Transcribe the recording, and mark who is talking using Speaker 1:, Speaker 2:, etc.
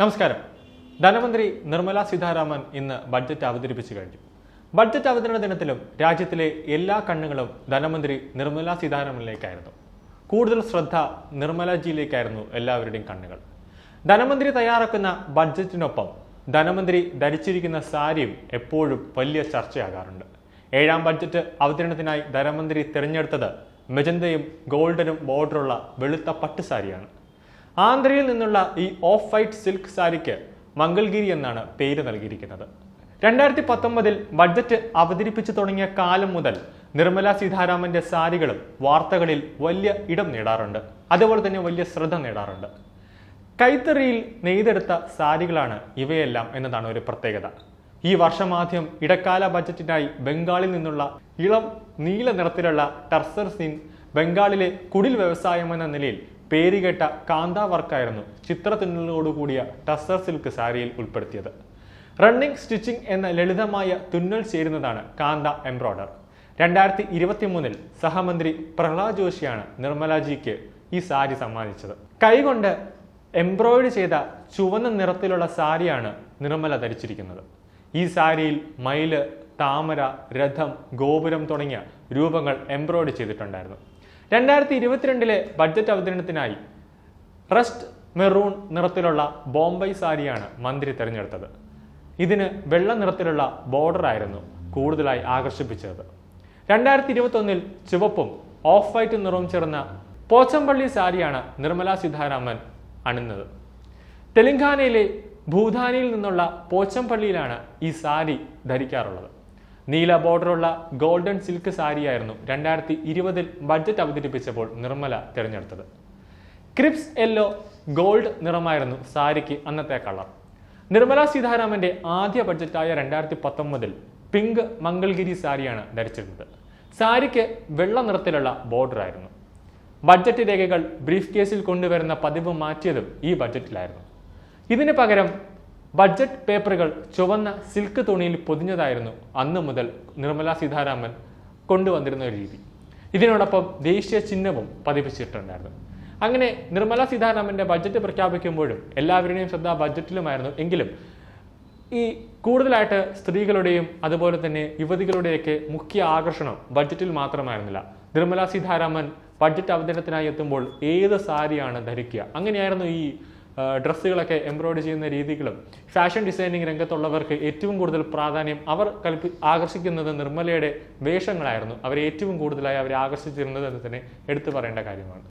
Speaker 1: നമസ്കാരം. ധനമന്ത്രി നിർമ്മല സീതാരാമൻ ഇന്ന് ബഡ്ജറ്റ് അവതരിപ്പിച്ചു കഴിഞ്ഞു. ബഡ്ജറ്റ് അവതരണ ദിനത്തിലും രാജ്യത്തിലെ എല്ലാ കണ്ണുകളും ധനമന്ത്രി നിർമ്മല സീതാരാമനിലേക്കായിരുന്നു. കൂടുതൽ ശ്രദ്ധ നിർമ്മലജിയിലേക്കായിരുന്നു എല്ലാവരുടെയും കണ്ണുകൾ. ധനമന്ത്രി തയ്യാറാക്കുന്ന ബഡ്ജറ്റിനൊപ്പം ധനമന്ത്രി ധരിച്ചിരിക്കുന്ന സാരിയും എപ്പോഴും വലിയ ചർച്ചയാകാറുണ്ട്. ഏഴാം ബഡ്ജറ്റ് അവതരണത്തിനായി ധനമന്ത്രി തിരഞ്ഞെടുത്തത് മെജന്തയും ഗോൾഡനും ബോർഡറുള്ള വെളുത്ത പട്ട് സാരിയാണ്. ആന്ധ്രയിൽ നിന്നുള്ള ഈ ഓഫ് വൈറ്റ് സിൽക്ക് സാരിക്ക് മംഗൾഗിരി എന്നാണ് പേര് നൽകിയിരിക്കുന്നത്. രണ്ടായിരത്തി പത്തൊമ്പതിൽ ബഡ്ജറ്റ് അവതരിപ്പിച്ചു തുടങ്ങിയ കാലം മുതൽ നിർമ്മല സീതാരാമന്റെ സാരികളും വാർത്തകളിൽ വലിയ ഇടം നേടാറുണ്ട്. അതുപോലെ തന്നെ വലിയ ശ്രദ്ധ നേടാറുണ്ട്. കൈത്തറിയിൽ നെയ്തെടുത്ത സാരികളാണ് ഇവയെല്ലാം എന്നതാണ് ഒരു പ്രത്യേകത. ഈ വർഷമാദ്യം ഇടക്കാല ബജറ്റിനായി ബംഗാളിൽ നിന്നുള്ള ഇളം നീല നിറത്തിലുള്ള ടർസർ സിൻ ബംഗാളിലെ കുടിൽ വ്യവസായം എന്ന നിലയിൽ പേരുകേട്ട കാന്ത വർക്കായിരുന്നു ചിത്രത്തുന്നലോടുകൂടിയ ടസർ സിൽക്ക് സാരിയിൽ ഉൾപ്പെടുത്തിയത്. റണ്ണിംഗ് സ്റ്റിച്ചിങ് എന്ന ലളിതമായ തുന്നൽ ചേരുന്നതാണ് കാന്ത എംബ്രോയ്ഡർ. രണ്ടായിരത്തി ഇരുപത്തി മൂന്നിൽ സഹമന്ത്രി പ്രഹ്ലാദ് ജോഷിയാണ് നിർമ്മലാജിക്ക് ഈ സാരി സമ്മാനിച്ചത്. കൈകൊണ്ട് എംബ്രോയ്ഡ് ചെയ്ത ചുവന്ന നിറത്തിലുള്ള സാരിയാണ് നിർമ്മല ധരിച്ചിരിക്കുന്നത്. ഈ സാരിയിൽ മയിൽ താമര രഥം ഗോപുരം തുടങ്ങിയ രൂപങ്ങൾ എംബ്രോയ്ഡ് ചെയ്തിട്ടുണ്ടായിരുന്നു. രണ്ടായിരത്തി ഇരുപത്തിരണ്ടിലെ ബഡ്ജറ്റ് അവതരണത്തിനായി റസ്റ്റ് മെറൂൺ നിറത്തിലുള്ള ബോംബെ സാരിയാണ് മന്ത്രി തിരഞ്ഞെടുത്തത്. ഇതിന് വെള്ള നിറത്തിലുള്ള ബോർഡർ ആയിരുന്നു കൂടുതലായി ആകർഷിപ്പിച്ചത്. രണ്ടായിരത്തി ഇരുപത്തൊന്നിൽ ചുവപ്പും ഓഫ് വൈറ്റ് നിറവും ചേർന്ന പോച്ചമ്പള്ളി സാരിയാണ് നിർമ്മല സീതാരാമൻ അണിഞ്ഞത്. തെലങ്കാനയിലെ ഭൂതാനിയിൽ നിന്നുള്ള പോച്ചമ്പള്ളിയിലാണ് ഈ സാരി ധരിക്കാറുള്ളത്. നീല ബോർഡറുള്ള ഗോൾഡൻ സിൽക്ക് സാരിയായിരുന്നു രണ്ടായിരത്തി ഇരുപതിൽ ബഡ്ജറ്റ് അവതരിപ്പിച്ചപ്പോൾ നിർമ്മല തിരഞ്ഞെടുത്തത്. ക്രിപ്സ് യെല്ലോ ഗോൾഡ് നിറമായിരുന്നു സാരിക്ക് അന്നത്തെ കളർ. നിർമ്മല സീതാരാമന്റെ ആദ്യ ബഡ്ജറ്റായ രണ്ടായിരത്തി പത്തൊമ്പതിൽ പിങ്ക് മംഗൾഗിരി സാരിയാണ് ധരിച്ചിരുന്നത്. സാരിക്ക് വെള്ള നിറത്തിലുള്ള ബോർഡർ ആയിരുന്നു ബഡ്ജറ്റ് രേഖകൾ ബ്രീഫ് കേസിൽ കൊണ്ടുവരുന്ന പതിവ് മാറ്റിയതും ഈ ബഡ്ജറ്റിലായിരുന്നു. ഇതിന് പകരം ബഡ്ജറ്റ് പേപ്പറുകൾ ചുവന്ന സിൽക്ക് തുണിയിൽ പൊതിഞ്ഞതായിരുന്നു അന്ന് മുതൽ നിർമ്മല സീതാരാമൻ കൊണ്ടുവന്നിരുന്ന ഒരു രീതി. ഇതിനോടൊപ്പം ദേശീയ ചിഹ്നവും പതിപ്പിച്ചിട്ടുണ്ടായിരുന്നു. അങ്ങനെ നിർമ്മല സീതാരാമന്റെ ബഡ്ജറ്റ് പ്രഖ്യാപിക്കുമ്പോഴും എല്ലാവരുടെയും ശ്രദ്ധ ബഡ്ജറ്റിലുമായിരുന്നു. എങ്കിലും ഈ കൂടുതലായിട്ട് സ്ത്രീകളുടെയും അതുപോലെ തന്നെ യുവതികളുടെയൊക്കെ മുഖ്യ ആകർഷണം ബഡ്ജറ്റിൽ മാത്രമായിരുന്നില്ല. നിർമ്മല സീതാരാമൻ ബഡ്ജറ്റ് അവതരണത്തിനായി എത്തുമ്പോൾ ഏത് സാരിയാണ് ധരിക്കുക? അങ്ങനെയായിരുന്നു ഈ ഡ്രസ്സുകളൊക്കെ എംബ്രോയിഡറി ചെയ്യുന്ന രീതികളും ഫാഷൻ ഡിസൈനിങ് രംഗത്തുള്ളവർക്ക് ഏറ്റവും കൂടുതൽ പ്രാധാന്യം അവർ കൽപ്പി ആകർഷിക്കുന്നത് നിർമ്മലയുടെ വേഷങ്ങളായിരുന്നു. അവരെ ഏറ്റവും കൂടുതലായി അവരെ ആകർഷിച്ചിരുന്നത് എന്ന് തന്നെ എടുത്തു പറയേണ്ട കാര്യമാണ്.